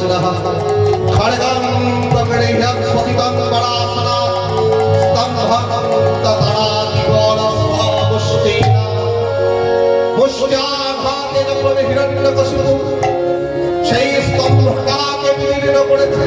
वज्रः खड्गं प्रगृह्य क्षतितं परासना स्तम्भं ततरादिवरस्वमुष्टेन মুষ্টাঘাতের করে হিরণ্যকশিপু সেই স্তম্ভটাকে বিলীন করেছে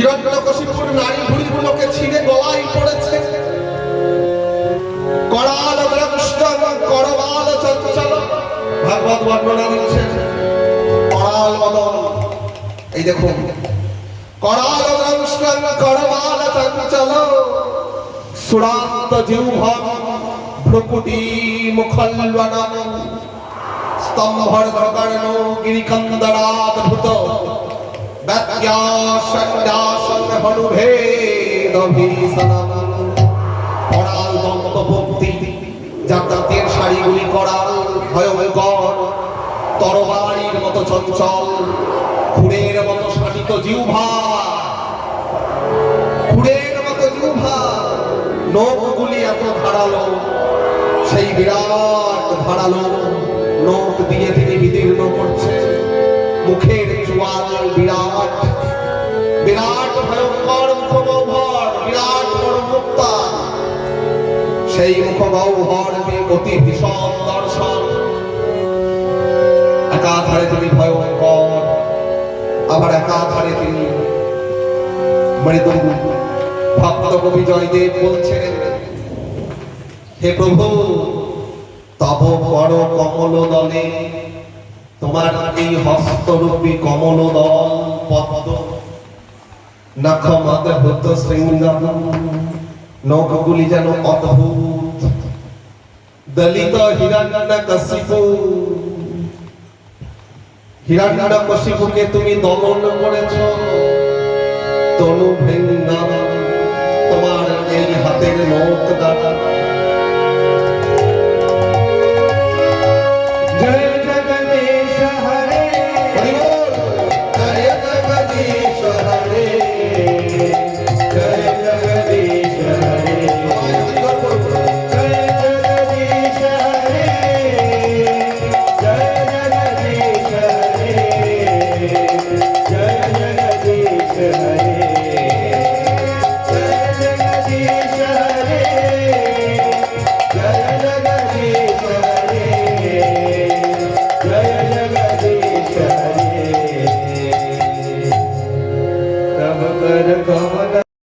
হিরণ্যকশিপুর নারী ভুড়িগুলোকে ছিঁড়ে। গলায় পড়েছে করাল ব্রংষ্টম করবাল চঞ্চল ভাগবত বর্ণনা দিচ্ছেন করাল মদন এই দেখুন করাল ব্রংষ্টম করবাল চঞ্চল সুরান্ত জিহ্বম ভ্রুকুটি মুখল্বনম স্তম্ভর গগর্ণ গিরিকন্দরাদ্ভুত করাল দন্তপক্তি যাতায়াতের শাড়িগুলি করাল, ভয়ঙ্কর, তরবারির মতো চঞ্চল, খুঁড়ের মতো শাসিত জিহ্বা, খুঁড়ের মতো জিহ্বা, নখগুলি এত ধারালো, সেই বিরাট ধারালো নোট দিয়ে তিনি বিদীর্ণ করছেন মুখের চুয়াল বিরাট। বিরাট ভয়ঙ্কর মুখগহ্বর বিরাট বড় সেই মুখগহ্বর অতি ভীষণ দর্শন। একাধারে তিনি ভয়ঙ্কর, আবার একাধারে তিনি মৃদু। ভক্ত কবি জয়দেব বলছেন, হে প্রভু, তব বড় কমল দলে তোমার এই হস্তরূপী কমল দল পদ্ম নখ শৃঙ্গম নখগুলি যেন অদ্ভুত। দলিত তুমি দমন করেছ। তনু ভেঙ্গম তোমার এই হাতের নখ দ্বারা।